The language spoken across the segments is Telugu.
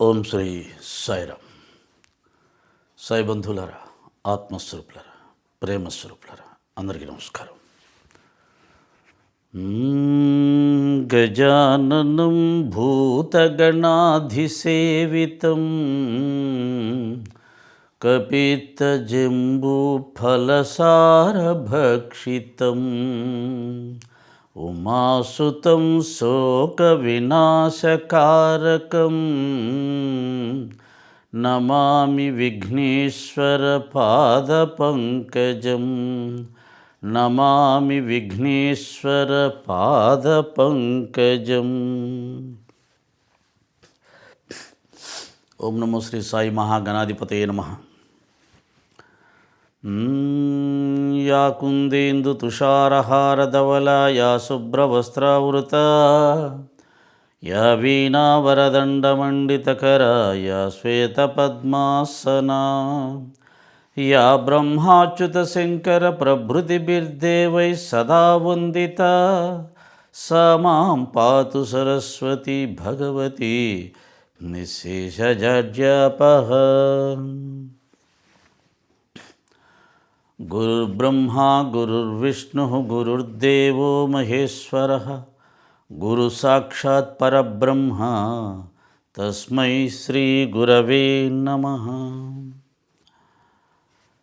ఓం శ్రీ సాయిరామ్. సాయి బంధువులరా ఆత్మస్వరూపులరా ప్రేమస్వరూపులరా అందరికీ నమస్కారం. మ్మ్, గజాననం భూతగణాధిసేవితం కపితజంబూఫలసారభక్షితం. ఉమాసుతం శోక వినాశకారకం. నమామి విఘ్నేశ్వర పాద పంకజం. నమామి విఘ్నేశ్వర పాద పంకజం. ఓం నమో శ్రీ సాయి మహాగణాధిపతయ నమ. యా కుందేందు తుషారహారధవలా యా శుభ్రవస్త్రావృత యా వీణావరదండమండితకరా యా శ్వేతపద్మాసనా యా బ్రహ్మాచ్యుతశంకర ప్రభృతిభిర్దేవై సదా వందిత సా మాం పాతు సరస్వతి భగవతి నిశేషజాడ్యాపహ గురుర్బ్రహ్మా గురుర్విష్ణు గురుర్దేవో మహేశ్వర. గురు సాక్షాత్ పరబ్రహ్మ. తస్మై శ్రీ గురవే నమ.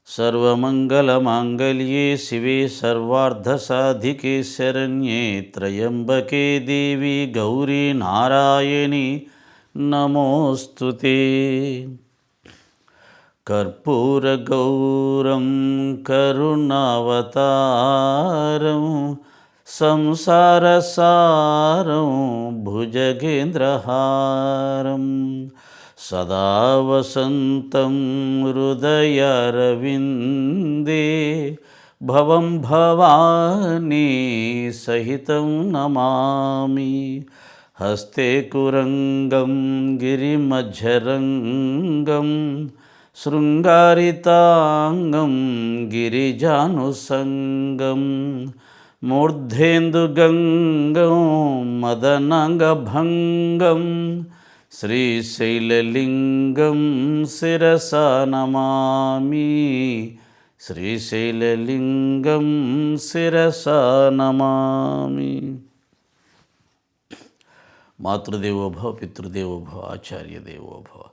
సర్వమంగళమాంగళ్యే శివే సర్వార్ధసాధికే శరణ్యే త్రయంబకే దేవి గౌరీ నారాయణి. నమోస్తుతే కర్పూరగౌరం కరుణావతారం సంసారసారం భుజగేంద్రహారం. సదా వసంతం హృదయరవిందే భవం భవానీ సహితం నమామి. హస్తే కురంగం గిరిమధ్యరంగం శృంగారితాంగం గిరిజానుసంగం మూర్ధేందుగంగం మదనంగభంగం శ్రీశైలలింగం శిరసా నమామి శ్రీశైలలింగం శిరసా నమామి. మాతృదేవోభవ పితృదేవోభవ ఆచార్య దేవోభవ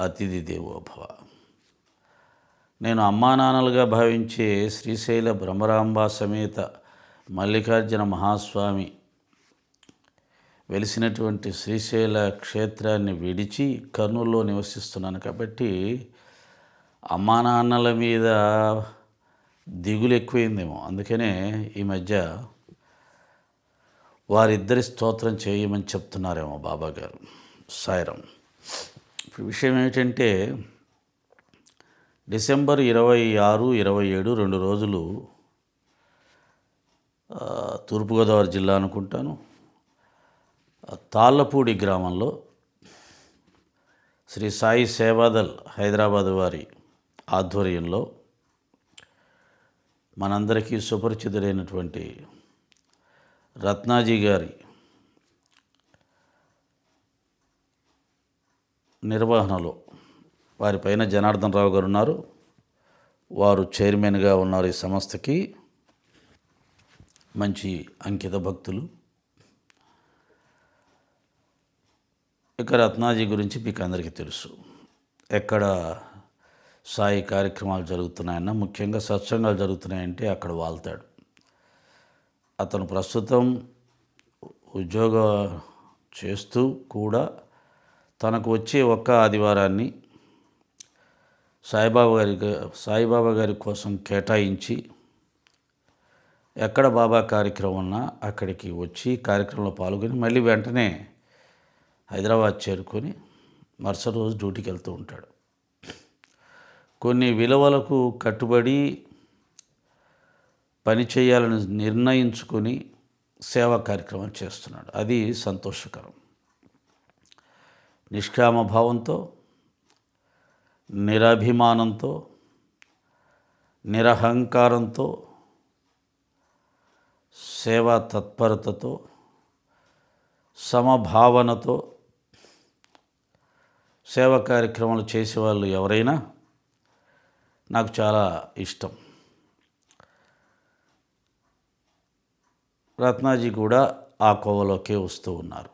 అతిథి దేవోభవ నేను అమ్మా నాన్నలుగా భావించే శ్రీశైల భ్రమరాంబ సమేత మల్లికార్జున మహాస్వామి వెలిసినటువంటి శ్రీశైల క్షేత్రాన్ని విడిచి కర్నూలులో నివసిస్తున్నాను కాబట్టి అమ్మా నాన్నల మీద దిగులు ఎక్కువైందేమో. అందుకనే ఈ మధ్య వారిద్దరి స్తోత్రం చేయమని చెప్తున్నారేమో బాబా గారు సాయిరం ఇప్పుడు విషయం ఏమిటంటే డిసెంబర్ ఇరవై ఆరు ఇరవై ఏడు రెండు రోజులు తూర్పుగోదావరి జిల్లా అనుకుంటాను. తాళ్ళపూడి గ్రామంలో శ్రీ సాయి సేవాదల్ హైదరాబాద్ వారి ఆధ్వర్యంలో మనందరికీ సుపరిచితుడైనటువంటి రత్నాజీ గారి నిర్వహణలో వారిపైన జనార్దన్ రావు గారు ఉన్నారు వారు చైర్మన్గా ఉన్నారు ఈ సంస్థకి. మంచి అంకిత భక్తులు. ఇక రత్నాజీ గురించి మీకు అందరికీ తెలుసు. ఎక్కడ సాయి కార్యక్రమాలు జరుగుతున్నాయన్నా ముఖ్యంగా సత్సంగాలు జరుగుతున్నాయంటే అక్కడ వాళ్తాడు. అతను ప్రస్తుతం ఉద్యోగ చేస్తూ కూడా తనకు వచ్చే ఒక్క ఆదివారాన్ని సాయిబాబా గారి సాయిబాబా గారి కోసం కేటాయించి ఎక్కడ బాబా కార్యక్రమం ఉన్నా అక్కడికి వచ్చి కార్యక్రమంలో పాల్గొని మళ్ళీ వెంటనే హైదరాబాద్ చేరుకొని మరుసటి రోజు డ్యూటీకి వెళ్తూ ఉంటాడు. కొన్ని విలువలకు కట్టుబడి పని చేయాలని నిర్ణయించుకొని సేవా కార్యక్రమాలు చేస్తున్నాడు. అది సంతోషకరం. నిష్కామ భావంతో నిరభిమానంతో నిరహంకారంతో సేవా తత్పరతతో సమభావనతో సేవా కార్యక్రమాలు చేసేవాళ్ళు ఎవరైనా నాకు చాలా ఇష్టం. రత్నాజీ కూడా ఆ కోవలోకే వస్తూ ఉన్నారు.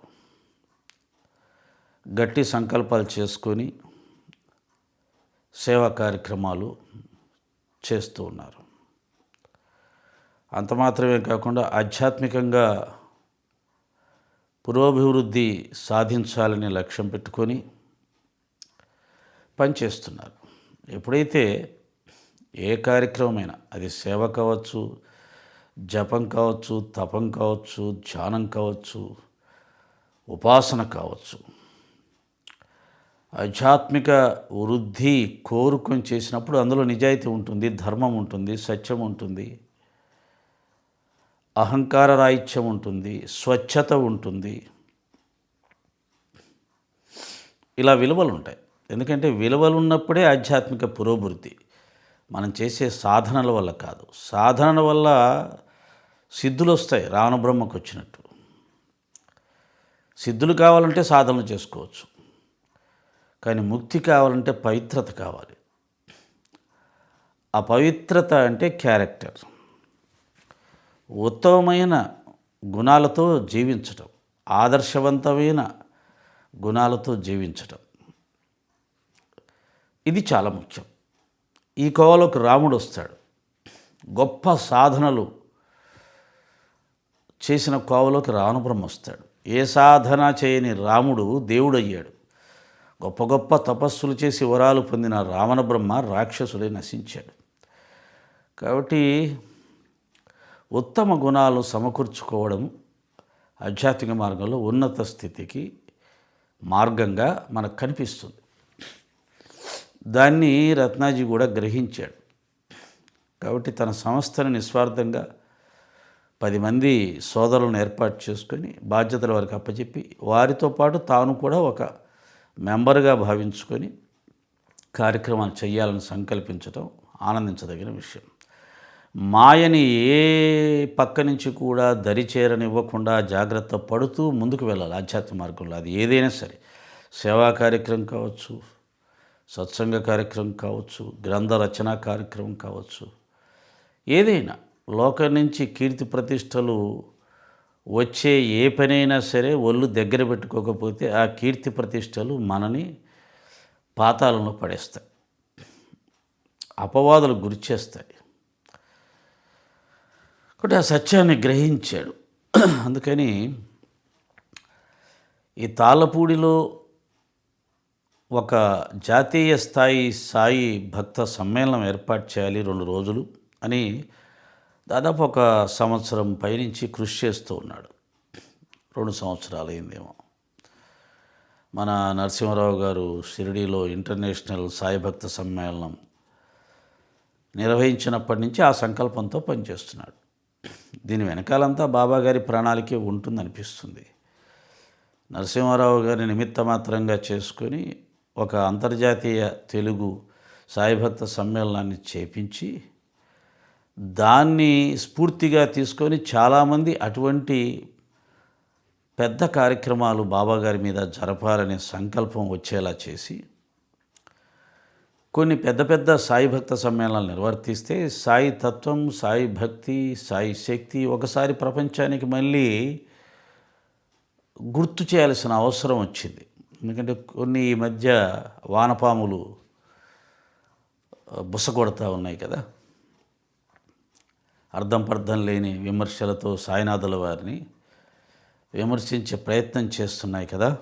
గట్టి సంకల్పాలు చేసుకొని సేవా కార్యక్రమాలు చేస్తూ ఉన్నారు. అంత మాత్రమే కాకుండా ఆధ్యాత్మికంగా పురోభివృద్ధి సాధించాలని లక్ష్యం పెట్టుకొని పనిచేస్తున్నారు. ఎప్పుడైతే ఏ కార్యక్రమమైనా అది సేవ కావచ్చు జపం కావచ్చు తపం కావచ్చు ధ్యానం కావచ్చు ఉపాసన కావచ్చు ఆధ్యాత్మిక వృద్ధి కోరుకొని చేసినప్పుడు అందులో నిజాయితీ ఉంటుంది ధర్మం ఉంటుంది సత్యం ఉంటుంది అహంకార రాహిత్యం ఉంటుంది స్వచ్ఛత ఉంటుంది. ఇలా విలువలు ఉంటాయి. ఎందుకంటే విలువలు ఉన్నప్పుడే ఆధ్యాత్మిక పురోభివృద్ధి. మనం చేసే సాధనల వల్ల కాదు. సాధనల వల్ల సిద్ధులు వస్తాయి రావణ బ్రహ్మకు వచ్చినట్టు. సిద్ధులు కావాలంటే సాధనలు చేసుకోవచ్చు. కానీ ముక్తి కావాలంటే పవిత్రత కావాలి. ఆ పవిత్రత అంటే క్యారెక్టర్. ఉత్తమమైన గుణాలతో జీవించటం ఆదర్శవంతమైన గుణాలతో జీవించటం. ఇది చాలా ముఖ్యం. ఈ కోవలోకి రాముడు వస్తాడు. గొప్ప సాధనలు చేసిన కోవలోకి రావణబ్రహ్మ వస్తాడు. ఏ సాధన చేయని రాముడు దేవుడయ్యాడు. గొప్ప గొప్ప తపస్సులు చేసి వరాలు పొందిన రావణ బ్రహ్మ రాక్షసుడే నశించాడు. కాబట్టి ఉత్తమ గుణాలు సమకూర్చుకోవడం ఆధ్యాత్మిక మార్గంలో ఉన్నత స్థితికి మార్గంగా మనకు కనిపిస్తుంది. దాన్ని రత్నాజీ కూడా గ్రహించాడు. కాబట్టి తన సంస్థను నిస్వార్థంగా పది మంది సోదరులను ఏర్పాటు చేసుకొని బాధ్యతల వారికి అప్పచెప్పి వారితో పాటు తాను కూడా ఒక మెంబర్గా భావించుకొని కార్యక్రమాలు చేయాలని సంకల్పించడం ఆనందించదగిన విషయం. మాయని ఏ పక్క నుంచి కూడా దరిచేరనివ్వకుండా జాగ్రత్త పడుతూ ముందుకు వెళ్ళాలి ఆధ్యాత్మిక మార్గంలో. అది ఏదైనా సరే. సేవా కార్యక్రమం కావచ్చు సత్సంగ కార్యక్రమం కావచ్చు గ్రంథ రచనా కార్యక్రమం కావచ్చు. ఏదైనా లోకం నుంచి కీర్తి ప్రతిష్టలు వచ్చే ఏ పనైనా సరే ఒళ్ళు దగ్గర పెట్టుకోకపోతే ఆ కీర్తి ప్రతిష్టలు మనని పాతాళంలో పడేస్తాయి. అపవాదులు గురిచేస్తాయి కాబట్టి ఆ సత్యాన్ని గ్రహించాడు. అందుకని ఈ తాళ్ళపూడిలో ఒక జాతీయ స్థాయి సాయి భక్త సమ్మేళనం ఏర్పాటు చేయాలి రెండు రోజులు అని దాదాపు ఒక సంవత్సరం పైనుంచి కృషి చేస్తూ ఉన్నాడు. రెండు సంవత్సరాలు అయిందేమో. మన నరసింహారావు గారు షిరిడీలో ఇంటర్నేషనల్ సాయిభక్త సమ్మేళనం నిర్వహించినప్పటి నుంచి ఆ సంకల్పంతో పనిచేస్తున్నాడు. దీని వెనకాలంతా బాబాగారి ప్రణాళికే ఉంటుందనిపిస్తుంది. నరసింహారావు గారి నిమిత్త మాత్రంగా చేసుకొని ఒక అంతర్జాతీయ తెలుగు సాయిభక్త సమ్మేళనాన్ని చేపించి దాన్ని స్ఫూర్తిగా తీసుకొని చాలామంది అటువంటి పెద్ద కార్యక్రమాలు బాబాగారి మీద జరపాలనే సంకల్పం వచ్చేలా చేసి కొన్ని పెద్ద పెద్ద సాయి భక్త సమ్మేళనాలు నిర్వర్తిస్తే సాయి తత్వం సాయి భక్తి సాయి శక్తి ఒకసారి ప్రపంచానికి మళ్ళీ గుర్తు చేయాల్సిన అవసరం వచ్చింది. ఎందుకంటే కొన్ని ఈ మధ్య వానపాములు బుసగొడతా ఉన్నాయి కదా. అర్థం పర్థం లేని విమర్శలతో సాయినాథుల వారిని విమర్శించే ప్రయత్నం చేస్తున్నాయి కదా.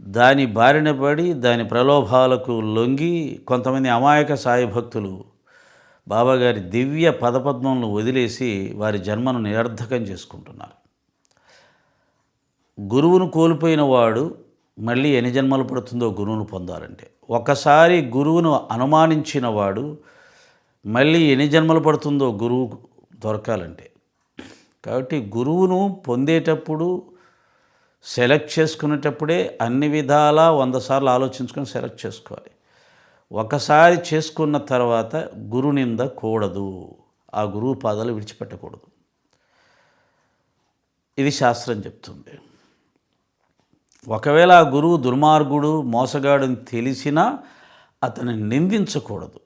దాని బారిన పడి దాని ప్రలోభాలకు లొంగి కొంతమంది అమాయక సాయి భక్తులు బాబాగారి దివ్య పదపద్మంలో వదిలేసి వారి జన్మను నిరర్ధకం చేసుకుంటున్నారు. గురువును కోల్పోయిన వాడు మళ్ళీ ఎన్ని జన్మలు పడుతుందో గురువును పొందాలంటే. ఒకసారి గురువును అనుమానించిన వాడు మళ్ళీ ఎన్ని జన్మలు పడుతుందో గురువు దొరకాలంటే. కాబట్టి గురువును పొందేటప్పుడు సెలెక్ట్ చేసుకునేటప్పుడే అన్ని విధాలా వంద సార్లు ఆలోచించుకొని సెలెక్ట్ చేసుకోవాలి. ఒకసారి చేసుకున్న తర్వాత గురు నింద కూడదు. ఆ గురువు పాదాలు విడిచిపెట్టకూడదు. ఇది శాస్త్రం చెప్తుంది. ఒకవేళ ఆ గురువు దుర్మార్గుడు మోసగాడని తెలిసినా అతన్ని నిందించకూడదు.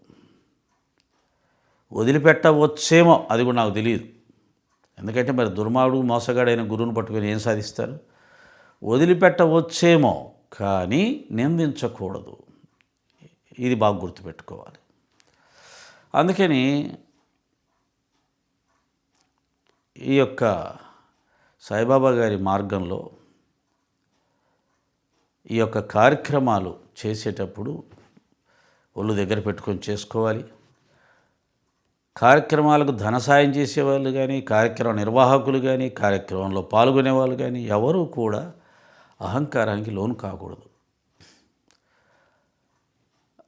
వదిలిపెట్టవచ్చేమో అది కూడా నాకు తెలియదు ఎందుకంటే మరి దుర్మార్గుడు మోసగాడైన గురువును పట్టుకొని ఏం సాధిస్తారు? వదిలిపెట్టవచ్చేమో కానీ నిందించకూడదు. ఇది బాగా గుర్తుపెట్టుకోవాలి. అందుకని ఈ యొక్క సాయిబాబా గారి మార్గంలో ఈ యొక్క కార్యక్రమాలు చేసేటప్పుడు ఒళ్ళు దగ్గర పెట్టుకొని చేసుకోవాలి. కార్యక్రమాలకు ధన సాయం చేసేవాళ్ళు కానీ కార్యక్రమ నిర్వాహకులు కానీ కార్యక్రమంలో పాల్గొనే వాళ్ళు కానీ ఎవరూ కూడా అహంకారానికి లోను కాకూడదు.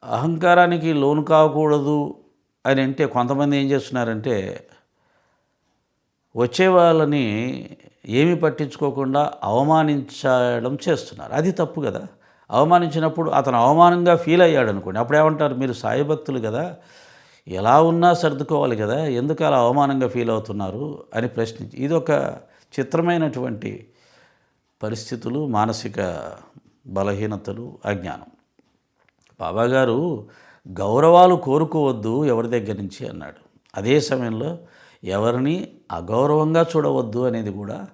అహంకారానికి లోను కాకూడదు అని అంటే కొంతమంది ఏం చేస్తున్నారంటే వచ్చే వాళ్ళని ఏమి పట్టించుకోకుండా అవమానించడం చేస్తున్నారు. అది తప్పు కదా. అవమానించినప్పుడు అతను అవమానంగా ఫీల్ అయ్యాడు అనుకోండి అప్పుడు ఏమంటారు మీరు సాయభక్తులు కదా. ఎలా ఉన్నా సర్దుకోవాలి కదా ఎందుకు అలా అవమానంగా ఫీల్ అవుతున్నారు అని ప్రశ్నించి ఇది ఒక చిత్రమైనటువంటి పరిస్థితులు మానసిక బలహీనతలు అజ్ఞానం. బాబాగారు గౌరవాలు కోరుకోవద్దు ఎవరి దగ్గర నుంచి అన్నాడు. అదే సమయంలో ఎవరిని అగౌరవంగా చూడవద్దు అనేది కూడా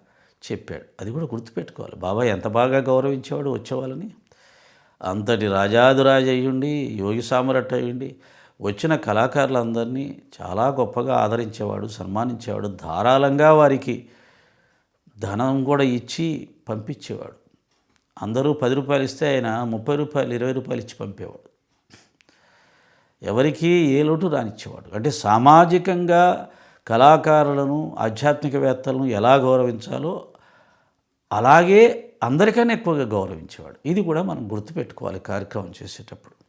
చెప్పాడు. అది కూడా గుర్తుపెట్టుకోవాలి. బాబా ఎంత బాగా గౌరవించేవాడు వచ్చేవాళ్ళని? అంతటి రాజాదిరాజు అయ్యుండి యోగి సామరట్ అయ్యుండి వచ్చిన కళాకారులందరినీ చాలా గొప్పగా ఆదరించేవాడు సన్మానించేవాడు ధారాళంగా వారికి ధనం కూడా ఇచ్చి పంపించేవాడు. అందరూ పది రూపాయలు ఇస్తే ఆయన ముప్పై రూపాయలు ఇరవై రూపాయలు ఇచ్చి పంపేవాడు. ఎవరికి ఏ లోటు రానిచ్చేవాడు. అంటే సామాజికంగా కళాకారులను ఆధ్యాత్మికవేత్తలను ఎలా గౌరవించాలో అలాగే అందరికన్నా ఎక్కువగా గౌరవించేవాడు. ఇది కూడా మనం గుర్తుపెట్టుకోవాలి కార్యక్రమం చేసేటప్పుడు.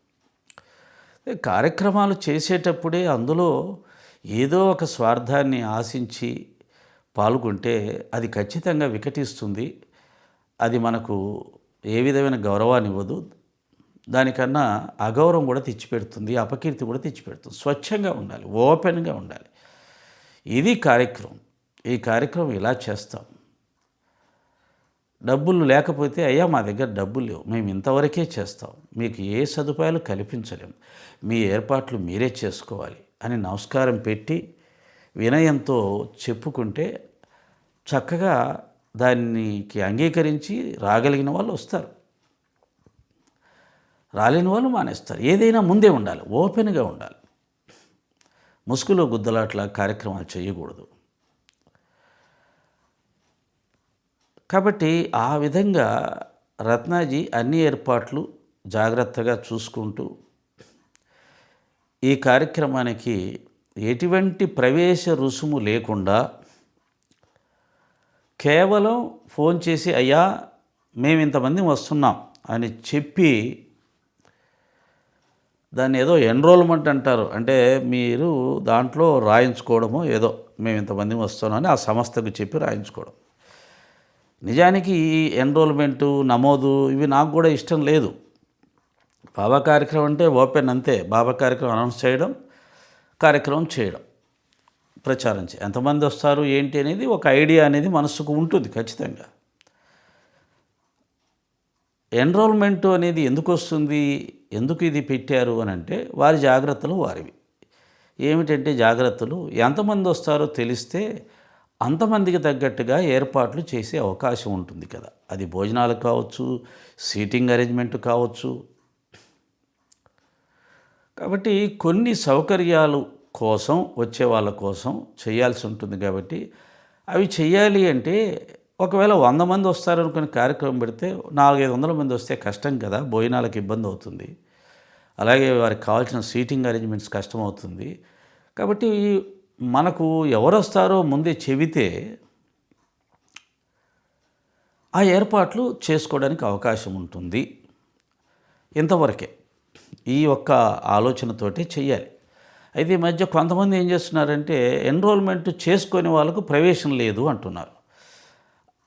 కార్యక్రమాలు చేసేటప్పుడే అందులో ఏదో ఒక స్వార్థాన్ని ఆశించి పాల్గొంటే అది ఖచ్చితంగా వికటిస్తుంది. అది మనకు ఏ విధమైన గౌరవాన్ని ఇవ్వదు. దానికన్నా అగౌరవం కూడా తెచ్చిపెడుతుంది అపకీర్తి కూడా తెచ్చిపెడుతుంది. స్వచ్ఛంగా ఉండాలి ఓపెన్గా ఉండాలి. ఇది కార్యక్రమం. ఈ కార్యక్రమం ఇలా చేస్తాం? డబ్బులు లేకపోతే అయ్యా మా దగ్గర డబ్బులు లేవు. మేము ఇంతవరకే చేస్తాం. మీకు ఏ సదుపాయాలు కల్పించలేం. మీ ఏర్పాట్లు మీరే చేసుకోవాలి అని నమస్కారం పెట్టి వినయంతో చెప్పుకుంటే చక్కగా దానికి అంగీకరించి రాగలిగిన వాళ్ళు వస్తారు. రాలేని వాళ్ళు మానేస్తారు. ఏదైనా ముందే ఉండాలి. ఓపెన్గా ఉండాలి. ముసుగులో గుద్దలాట్ల కార్యక్రమాలు చేయకూడదు. కాబట్టి ఆ విధంగా రత్నాజీ అన్ని ఏర్పాట్లు జాగ్రత్తగా చూసుకుంటూ ఈ కార్యక్రమానికి ఎటువంటి ప్రవేశ రుసుము లేకుండా కేవలం ఫోన్ చేసి అయ్యా మేము ఇంతమంది వస్తున్నాం అని చెప్పి దాన్ని ఏదో ఎన్రోల్మెంట్ అంటారు. అంటే మీరు దాంట్లో రాయించుకోవడమో ఏదో మేము ఇంతమంది వస్తున్నామని ఆ సంస్థకు చెప్పి రాయించుకోవడం. నిజానికి ఈ ఎన్రోల్మెంటు నమోదు ఇవి నాకు కూడా ఇష్టం లేదు. బాబా కార్యక్రమం అంటే ఓపెన్ అంతే. బాబా కార్యక్రమం అనౌన్స్ చేయడం కార్యక్రమం చేయడం ప్రచారం చే ఎంతమంది వస్తారు ఏంటి అనేది ఒక ఐడియా అనేది మనసుకు ఉంటుంది ఖచ్చితంగా. ఎన్రోల్మెంట్ అనేది ఎందుకు వస్తుంది ఎందుకు ఇది పెట్టారు అని అంటే వారి జాగ్రత్తలు వారివి. ఏమిటంటే జాగ్రత్తలు ఎంతమంది వస్తారో తెలిస్తే అంతమందికి తగ్గట్టుగా ఏర్పాట్లు చేసే అవకాశం ఉంటుంది కదా. అది భోజనాలు కావచ్చు సీటింగ్ అరేంజ్మెంట్ కావచ్చు. కాబట్టి కొన్ని సౌకర్యాలు కోసం వచ్చే వాళ్ళ కోసం చేయాల్సి ఉంటుంది కాబట్టి అవి చేయాలి అంటే ఒకవేళ వంద మంది వస్తారనుకునే కార్యక్రమం పెడితే నాలుగైదు వందల మంది వస్తే కష్టం కదా భోజనాలకు ఇబ్బంది అవుతుంది. అలాగే వారికి కావాల్సిన సీటింగ్ అరేంజ్మెంట్స్ కష్టం అవుతుంది. కాబట్టి మనకు ఎవరు వస్తారో ముందే చెబితే ఆ ఏర్పాట్లు చేసుకోవడానికి అవకాశం ఉంటుంది. ఇంతవరకే ఈ ఒక్క ఆలోచనతోటి చెయ్యాలి. అయితే ఈ మధ్య కొంతమంది ఏం చేస్తున్నారంటే ఎన్రోల్మెంట్ చేసుకొని వాళ్ళకు ప్రవేశం లేదు అంటున్నారు.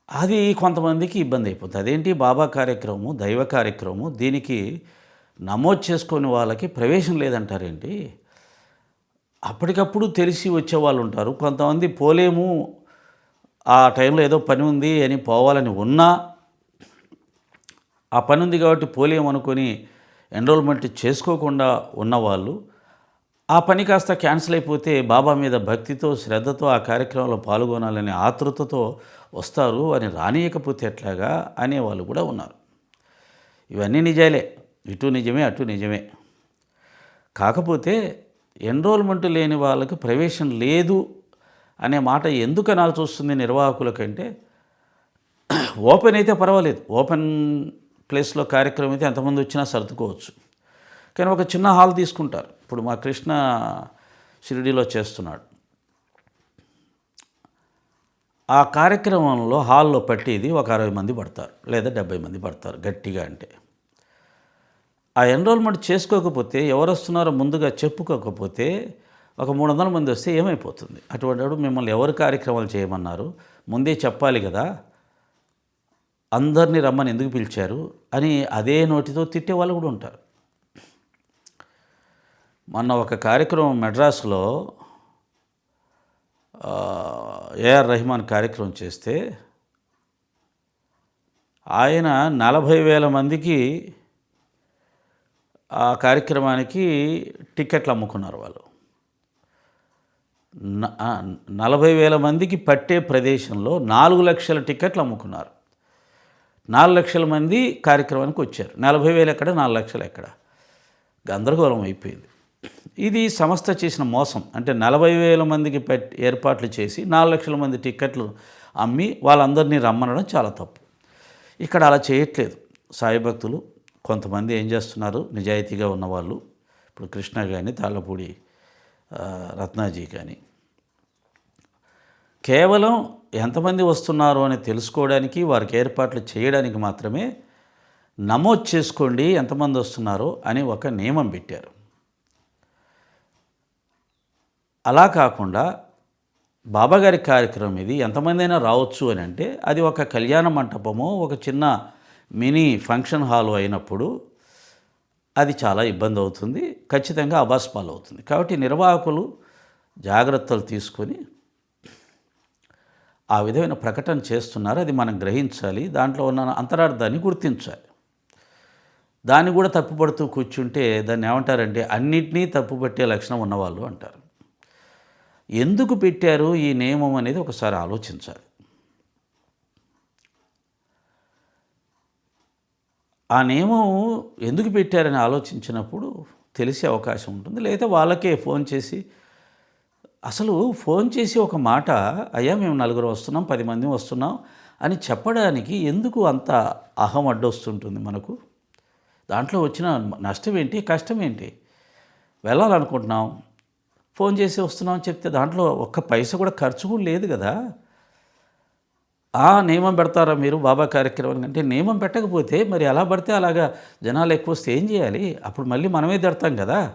అది కొంతమందికి ఇబ్బంది అయిపోతుంది. అదేంటి? బాబా కార్యక్రమము దైవ కార్యక్రమము దీనికి నమోదు చేసుకొని వాళ్ళకి ప్రవేశం లేదంటారేంటి? అప్పటికప్పుడు తెలిసి వచ్చే వాళ్ళు ఉంటారు. కొంతమంది పోలేము ఆ టైంలో ఏదో పని ఉంది అని పోవాలని ఉన్నా ఆ పని ఉంది కాబట్టి పోలేము అనుకొని ఎన్రోల్మెంట్ చేసుకోకుండా ఉన్నవాళ్ళు ఆ పని కాస్త క్యాన్సిల్ అయిపోతే బాబా మీద భక్తితో శ్రద్ధతో ఆ కార్యక్రమంలో పాల్గొనాలనే ఆతృతతో వస్తారు అని రానియకపోతే ఎట్లాగా అనేవాళ్ళు కూడా ఉన్నారు. ఇవన్నీ నిజాలే. ఇటు నిజమే అటు నిజమే. కాకపోతే ఎన్రోల్మెంట్ లేని వాళ్ళకి ప్రవేశం లేదు అనే మాట ఎందుకు అనాల్సి వస్తుంది నిర్వాహకులకంటే ఓపెన్ అయితే పర్వాలేదు. ఓపెన్ ప్లేస్లో కార్యక్రమం అయితే ఎంతమంది వచ్చినా సర్దుకోవచ్చు. కానీ ఒక చిన్న హాల్ తీసుకుంటారు. ఇప్పుడు మా కృష్ణ షిరిడీలో చేస్తున్నాడు. ఆ కార్యక్రమంలో హాల్లో పట్టేది ఒక అరవై మంది పడతారు లేదా డెబ్బై మంది పడతారు గట్టిగా అంటే. ఆ ఎన్రోల్మెంట్ చేసుకోకపోతే ఎవరు వస్తున్నారో ముందుగా చెప్పుకోకపోతే ఒక మూడు వందల మంది వస్తే ఏమైపోతుంది? అటువంటి వాడు మిమ్మల్ని ఎవరు కార్యక్రమాలు చేయమన్నారు? ముందే చెప్పాలి కదా. అందరినీ రమ్మని ఎందుకు పిలిచారు? అని అదే నోటితో తిట్టే వాళ్ళు కూడా ఉంటారు. మొన్న ఒక కార్యక్రమం మెడ్రాస్లో ఏఆర్ రెహమాన్ కార్యక్రమం చేస్తే ఆయన నలభై వేల మందికి ఆ కార్యక్రమానికి టికెట్లు అమ్ముకున్నారు వాళ్ళు. నలభై వేల మందికి పట్టే ప్రదేశంలో నాలుగు లక్షల టికెట్లు అమ్ముకున్నారు. నాలుగు లక్షల మంది కార్యక్రమానికి వచ్చారు. నలభై వేలు ఎక్కడ నాలుగు లక్షలు ఎక్కడ? గందరగోళం అయిపోయింది. ఇది సంస్థ చేసిన మోసం. అంటే నలభై వేల మందికి పెట్టి ఏర్పాట్లు చేసి నాలుగు లక్షల మంది టిక్కెట్లు అమ్మి వాళ్ళందరినీ రమ్మనడం చాలా తప్పు. ఇక్కడ అలా చేయట్లేదు. సాయి భక్తులు కొంతమంది ఏం చేస్తున్నారు? నిజాయితీగా ఉన్నవాళ్ళు. ఇప్పుడు కృష్ణ కానీ తాళ్ళపూడి రత్నాజీ కానీ కేవలం ఎంతమంది వస్తున్నారు అని తెలుసుకోవడానికి వారికి ఏర్పాట్లు చేయడానికి మాత్రమే నమోదు చేసుకోండి ఎంతమంది వస్తున్నారో అని ఒక నియమం పెట్టారు. అలా కాకుండా బాబాగారి కార్యక్రమం ఇది ఎంతమంది అయినా రావచ్చు అని అంటే అది ఒక కళ్యాణ మంటపమో ఒక చిన్న మినీ ఫంక్షన్ హాల్ అయినప్పుడు అది చాలా ఇబ్బంది అవుతుంది. ఖచ్చితంగా అబాస్పాలు అవుతుంది కాబట్టి నిర్వాహకులు జాగ్రత్తలు తీసుకొని ఆ విధమైన ప్రకటన చేస్తున్నారు. అది మనం గ్రహించాలి. దాంట్లో ఉన్న అంతరార్థాన్ని గుర్తించాలి. దాన్ని కూడా తప్పుపడుతూ కూర్చుంటే దాన్ని ఏమంటారంటే అన్నిటినీ తప్పుపట్టే లక్షణం ఉన్నవాళ్ళు అంటారు. ఎందుకు పెట్టారు ఈ నియమం అనేది ఒకసారి ఆలోచించాలి. ఆ నియమం ఎందుకు పెట్టారని ఆలోచించినప్పుడు తెలిసే అవకాశం ఉంటుంది. లేదా వాళ్ళకే ఫోన్ చేసి అసలు ఫోన్ చేసి ఒక మాట అయ్యా మేము నలుగురు వస్తున్నాం పది మంది వస్తున్నాం అని చెప్పడానికి ఎందుకు అంత అహం అడ్డొస్తుంటుంది మనకు? దాంట్లో వచ్చిన నష్టం ఏంటి కష్టం ఏంటి వెళ్ళాలనుకుంటున్నాం ఫోన్ చేసి వస్తున్నాం చెప్తే దాంట్లో ఒక్క పైస కూడా ఖర్చు కూడా లేదు కదా. ఆ నియమం పెడతారా మీరు బాబా కార్యక్రమం అంటే నియమం పెట్టకపోతే మరి ఎలా పడితే అలాగా జనాలు ఎక్కువ వస్తే ఏం చేయాలి? అప్పుడు మళ్ళీ మనమే తిడతాం కదా.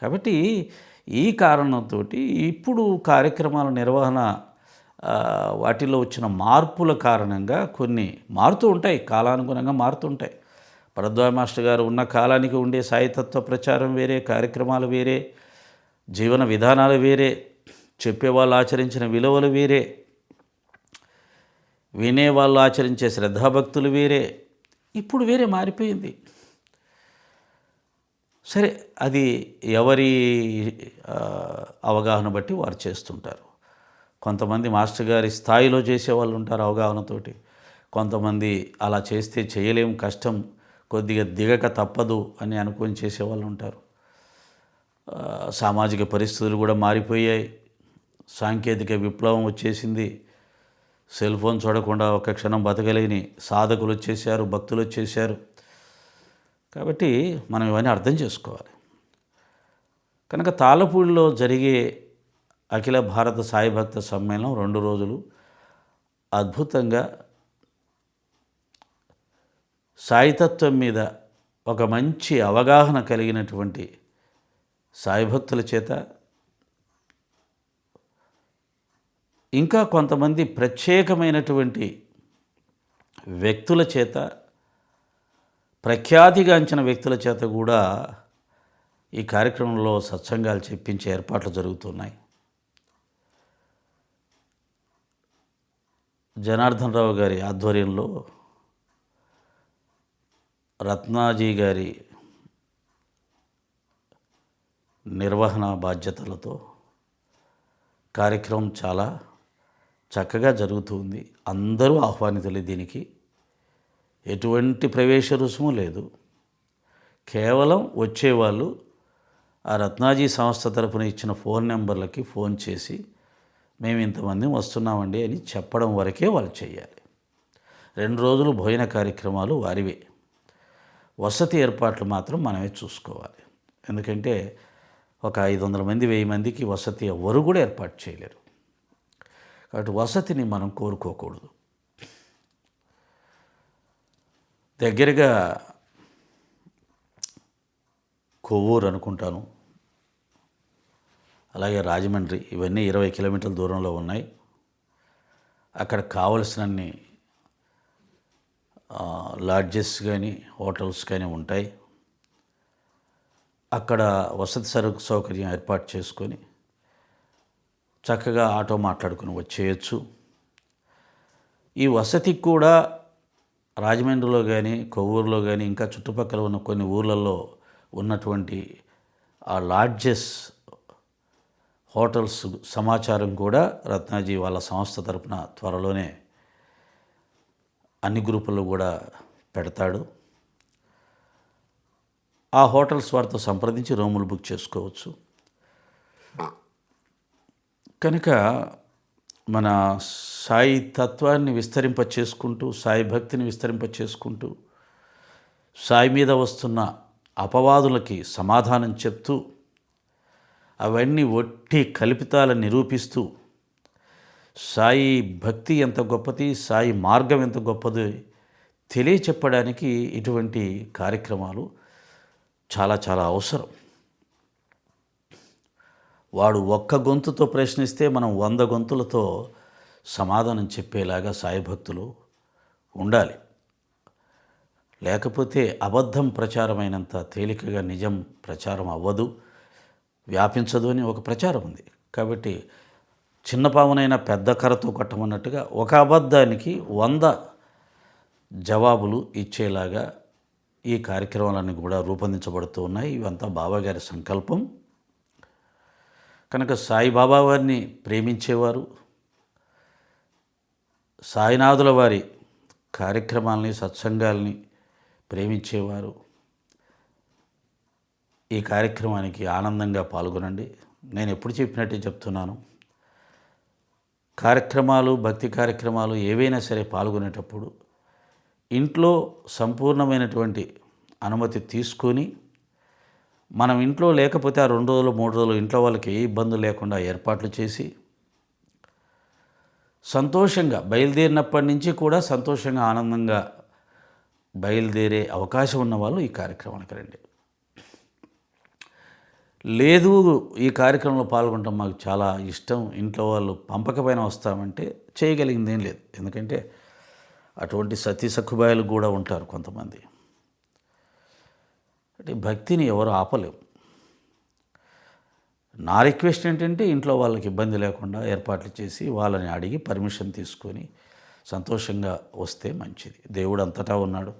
కాబట్టి ఈ కారణంతో ఇప్పుడు కార్యక్రమాల నిర్వహణ వాటిలో వచ్చిన మార్పుల కారణంగా కొన్ని మారుతూ ఉంటాయి కాలానుగుణంగా మారుతుంటాయి భరద్వాజ మాస్టర్ గారు ఉన్న కాలానికి ఉండే సాయితత్వ ప్రచారం వేరే కార్యక్రమాలు వేరే జీవన విధానాలు వేరే చెప్పేవాళ్ళు ఆచరించిన విలువలు వేరే వినేవాళ్ళు ఆచరించే శ్రద్ధాభక్తులు వేరే. ఇప్పుడు వేరే మారిపోయింది. సరే అది ఎవరి అవగాహన బట్టి వారు చేస్తుంటారు. కొంతమంది మాస్టర్ గారి స్థాయిలో చేసేవాళ్ళు ఉంటారు అవగాహనతోటి. కొంతమంది అలా చేస్తే చేయలేము కష్టం కొద్దిగా దిగక తప్పదు అని అనుకొని చేసేవాళ్ళు ఉంటారు. సామాజిక పరిస్థితులు కూడా మారిపోయాయి. సాంకేతిక విప్లవం వచ్చేసింది. సెల్ ఫోన్ చూడకుండా ఒక క్షణం బతకలేని సాధకులు వచ్చేసారు భక్తులు వచ్చేసారు కాబట్టి మనం ఇవన్నీ అర్థం చేసుకోవాలి. కనుక తాళపూడిలో జరిగే అఖిల భారత సాయి భక్త సమ్మేళనం రెండు రోజులు అద్భుతంగా సాయితత్వం మీద ఒక మంచి అవగాహన కలిగినటువంటి సాయి భక్తుల చేత ఇంకా కొంతమంది ప్రత్యేకమైనటువంటి వ్యక్తుల చేత ప్రఖ్యాతిగాంచిన వ్యక్తుల చేత కూడా ఈ కార్యక్రమంలో సత్సంగాలు చెప్పించే ఏర్పాట్లు జరుగుతున్నాయి. జనార్దన్ రావు గారి ఆధ్వర్యంలో రత్నాజీ గారి నిర్వహణ బాధ్యతలతో కార్యక్రమం చాలా చక్కగా జరుగుతుంది అందరూ ఆహ్వానితులే దీనికి. ఎటువంటి ప్రవేశ రుసుము లేదు. కేవలం వచ్చేవాళ్ళు ఆ రత్నాజీ సంస్థ తరపున ఇచ్చిన ఫోన్ నెంబర్లకి ఫోన్ చేసి మేము ఇంతమంది వస్తున్నామండి అని చెప్పడం వరకే వాళ్ళు చేయాలి రెండు రోజులు భోజన కార్యక్రమాలు వారివే. వసతి ఏర్పాట్లు మాత్రం మనమే చూసుకోవాలి. ఎందుకంటే ఒక ఐదు వందల మంది వెయ్యి మందికి వసతి ఎవరు కూడా ఏర్పాటు చేయలేరు. కాబట్టి వసతిని మనం కోరుకోకూడదు. దగ్గరగా కొవ్వూరు అనుకుంటాను. అలాగే రాజమండ్రి ఇవన్నీ ఇరవై కిలోమీటర్ల దూరంలో ఉన్నాయి. అక్కడ కావలసినన్ని లాడ్జెస్ కానీ హోటల్స్ కానీ ఉంటాయి. అక్కడ వసతి సరుకు సౌకర్యం ఏర్పాటు చేసుకొని చక్కగా ఆటో మాట్లాడుకుని వచ్చేయచ్చు. ఈ వసతికి కూడా రాజమండ్రిలో కానీ కొవ్వూరులో కానీ ఇంకా చుట్టుపక్కల ఉన్న కొన్ని ఊర్లలో ఉన్నటువంటి ఆ లాడ్జెస్ హోటల్స్ సమాచారం కూడా రత్నాజీ వాళ్ళ సంస్థ తరపున త్వరలోనే అన్ని గ్రూపుల్లో కూడా పెడతాడు. ఆ హోటల్స్ వారితో సంప్రదించి రూములు బుక్ చేసుకోవచ్చు. కనుక మన సాయి తత్వాన్ని విస్తరింప చేసుకుంటూ సాయి భక్తిని విస్తరింప చేసుకుంటూ సాయి మీద వస్తున్న అపవాదులకి సమాధానం చెప్తూ అవన్నీ ఒట్టి కల్పితాలను నిరూపిస్తూ సాయి భక్తి ఎంత గొప్పది సాయి మార్గం ఎంత గొప్పది తెలియచెప్పడానికి ఇటువంటి కార్యక్రమాలు చాలా చాలా అవసరం. వాడు ఒక్క గొంతుతో ప్రశ్నిస్తే మనం వంద గొంతులతో సమాధానం చెప్పేలాగా సాయభక్తులు ఉండాలి. లేకపోతే అబద్ధం ప్రచారమైనంత తేలికగా నిజం ప్రచారం అవ్వదు. వ్యాపించదు అని ఒక ప్రచారం ఉంది. కాబట్టి చిన్న పామునైనా పెద్ద కర్రతో కొట్టమన్నట్టుగా ఒక అబద్ధానికి వంద జవాబులు ఇచ్చేలాగా ఈ కార్యక్రమాలన్నీ కూడా రూపొందించబడుతూ ఉన్నాయి. ఇవంతా బాబాగారి సంకల్పం. కనుక సాయిబాబా వారిని ప్రేమించేవారు సాయినాథుల వారి కార్యక్రమాలని సత్సంగాల్ని ప్రేమించేవారు. ఈ కార్యక్రమానికి ఆనందంగా పాల్గొనండి. నేను ఎప్పుడు చెప్పినట్టే చెప్తున్నాను. కార్యక్రమాలు భక్తి కార్యక్రమాలు ఏవైనా సరే పాల్గొనేటప్పుడు ఇంట్లో సంపూర్ణమైనటువంటి అనుమతి తీసుకొని మనం ఇంట్లో లేకపోతే ఆ రెండు రోజులు మూడు రోజులు ఇంట్లో వాళ్ళకి ఏ ఇబ్బంది లేకుండా ఏర్పాట్లు చేసి సంతోషంగా బయలుదేరినప్పటి నుంచి కూడా సంతోషంగా ఆనందంగా బయలుదేరే అవకాశం ఉన్న వాళ్ళు ఈ కార్యక్రమానికి రండి. లేదు ఈ కార్యక్రమంలో పాల్గొనడం మాకు చాలా ఇష్టం. ఇంట్లో వాళ్ళు పంపకపైన వస్తామంటే చేయగలిగింది ఏం లేదు. ఎందుకంటే అటువంటి సతీ సక్కుబాయిలు కూడా ఉంటారు కొంతమంది. అంటే భక్తిని ఎవరు ఆపలేము నా రిక్వెస్ట్ ఏంటంటే ఇంట్లో వాళ్ళకి ఇబ్బంది లేకుండా ఏర్పాట్లు చేసి వాళ్ళని అడిగి పర్మిషన్ తీసుకొని సంతోషంగా వస్తే మంచిది. దేవుడు అంతటా ఉన్నాడు.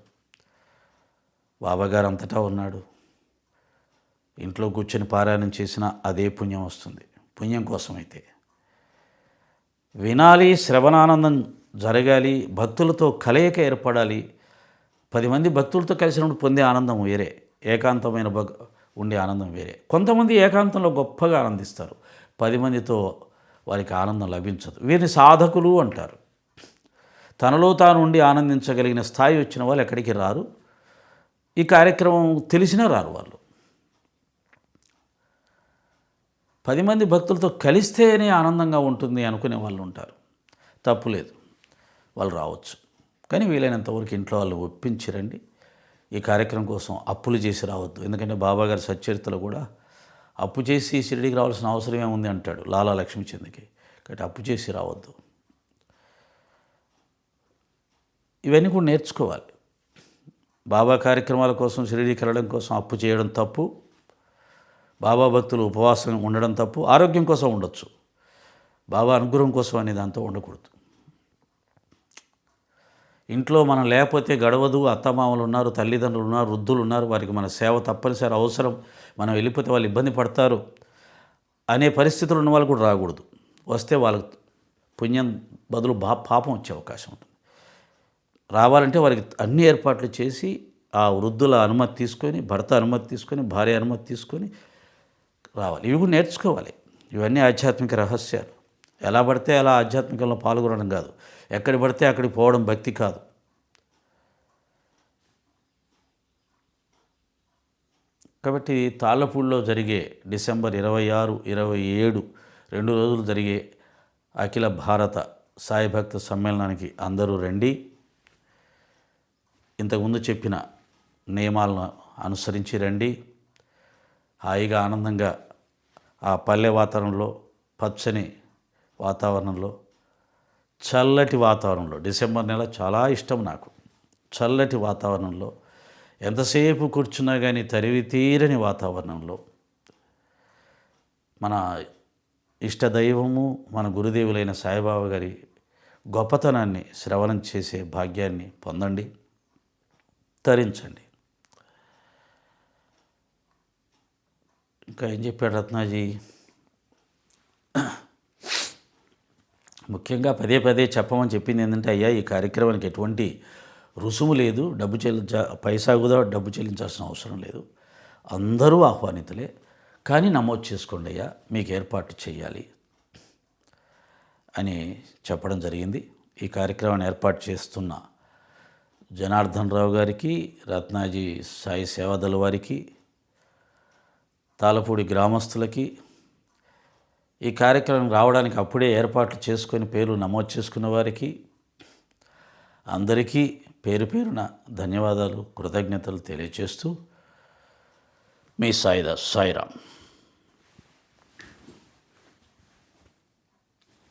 బాబాగారు అంతటా ఉన్నాడు. ఇంట్లో కూర్చొని పారాయణం చేసినా అదే పుణ్యం వస్తుంది. పుణ్యం కోసమైతే. వినాలి శ్రవణానందం జరగాలి భక్తులతో కలయిక ఏర్పడాలి. పది మంది భక్తులతో కలిసినప్పుడు పొందే ఆనందం వేరే. ఏకాంతమైన భగ ఉండే ఆనందం వేరే. కొంతమంది ఏకాంతంలో గొప్పగా ఆనందిస్తారు. పది మందితో వారికి ఆనందం లభించదు. వీరిని సాధకులు అంటారు. తనలో తాను ఉండి ఆనందించగలిగిన స్థాయి వచ్చిన వాళ్ళు ఎక్కడికి రారు? ఈ కార్యక్రమం తెలిసినా రారు వాళ్ళు. పది మంది భక్తులతో కలిస్తేనే ఆనందంగా ఉంటుంది అనుకునే వాళ్ళు ఉంటారు. తప్పులేదు వాళ్ళు రావచ్చు. కానీ వీలైనంతవరకు ఇంట్లో వాళ్ళు ఒప్పించిరండి ఈ కార్యక్రమం కోసం అప్పులు చేసి రావద్దు. ఎందుకంటే బాబాగారి సచ్చరితలో కూడా అప్పు చేసి షిరిడికి రావాల్సిన అవసరం ఏముంది అంటాడు లాలా లక్ష్మీచంద్కి. కాబట్టి అప్పు చేసి రావద్దు. ఇవన్నీ కూడా నేర్చుకోవాలి. బాబా కార్యక్రమాల కోసం షిరిడీకి వెళ్ళడం కోసం అప్పు చేయడం తప్పు. బాబా భక్తులు ఉపవాసం ఉండడం తప్పు. ఆరోగ్యం కోసం ఉండొచ్చు. బాబా అనుగ్రహం కోసం అనే దాంతో ఉండకూడదు. ఇంట్లో మనం లేకపోతే గడవదు అత్తమామలు ఉన్నారు తల్లిదండ్రులు ఉన్నారు వృద్ధులు ఉన్నారు వారికి మన సేవ తప్పనిసరి అవసరం మనం వెళ్ళిపోతే వాళ్ళు ఇబ్బంది పడతారు అనే పరిస్థితులు ఉన్న వాళ్ళు కూడా రాకూడదు. వస్తే వాళ్ళకు పుణ్యం బదులు బా పాపం వచ్చే అవకాశం ఉంటుంది. రావాలంటే వారికి అన్ని ఏర్పాట్లు చేసి ఆ వృద్ధుల అనుమతి తీసుకొని భర్త అనుమతి తీసుకొని భార్య అనుమతి తీసుకొని రావాలి. ఇవి కూడా నేర్చుకోవాలి. ఇవన్నీ ఆధ్యాత్మిక రహస్యాలు. ఎలా పడితే అలా ఆధ్యాత్మికంలో పాల్గొనడం కాదు. ఎక్కడి పడితే అక్కడికి పోవడం భక్తి కాదు. కాబట్టి తాళ్ళపూడిలో జరిగే డిసెంబర్ ఇరవై ఆరు ఇరవై ఏడు రెండు రోజులు జరిగే అఖిల భారత సాయి భక్త సమ్మేళనానికి అందరూ రండి. ఇంతకుముందు చెప్పిన నియమాలను అనుసరించి రండి. హాయిగా ఆనందంగా ఆ పల్లె వాతావరణంలో పచ్చని వాతావరణంలో చల్లటి వాతావరణంలో డిసెంబర్ నెల చాలా ఇష్టం నాకు. చల్లటి వాతావరణంలో ఎంతసేపు కూర్చున్నా కానీ తరివి తీరని వాతావరణంలో మన ఇష్టదైవము మన గురుదేవులైన సాయిబాబా గారి గొప్పతనాన్ని శ్రవణం చేసే భాగ్యాన్ని పొందండి. తరించండి. ఇంకా ఏం చెప్పాడు రత్నాజీ? ముఖ్యంగా పదే పదే చెప్పమని చెప్పింది ఏంటంటే అయ్యా ఈ కార్యక్రమానికి ఎటువంటి రుసుము లేదు. డబ్బు చెల్లించ పైసా కూడా డబ్బు చెల్లించాల్సిన అవసరం లేదు. అందరూ ఆహ్వానితులే. కానీ నమోదు చేసుకోండి అయ్యా. మీకు ఏర్పాటు చేయాలి. అని చెప్పడం జరిగింది. ఈ కార్యక్రమాన్ని ఏర్పాటు చేస్తున్న జనార్దన్ రావు గారికి రత్నాజీ సాయి సేవాదళ వారికి తాలపూడి గ్రామస్తులకి ఈ కార్యక్రమం రావడానికి అప్పుడే ఏర్పాట్లు చేసుకొని పేర్లు నమోదు చేసుకున్న వారికి అందరికీ పేరు పేరున ధన్యవాదాలు కృతజ్ఞతలు తెలియచేస్తూ మీ సాయిదాస్ సాయిరామ్.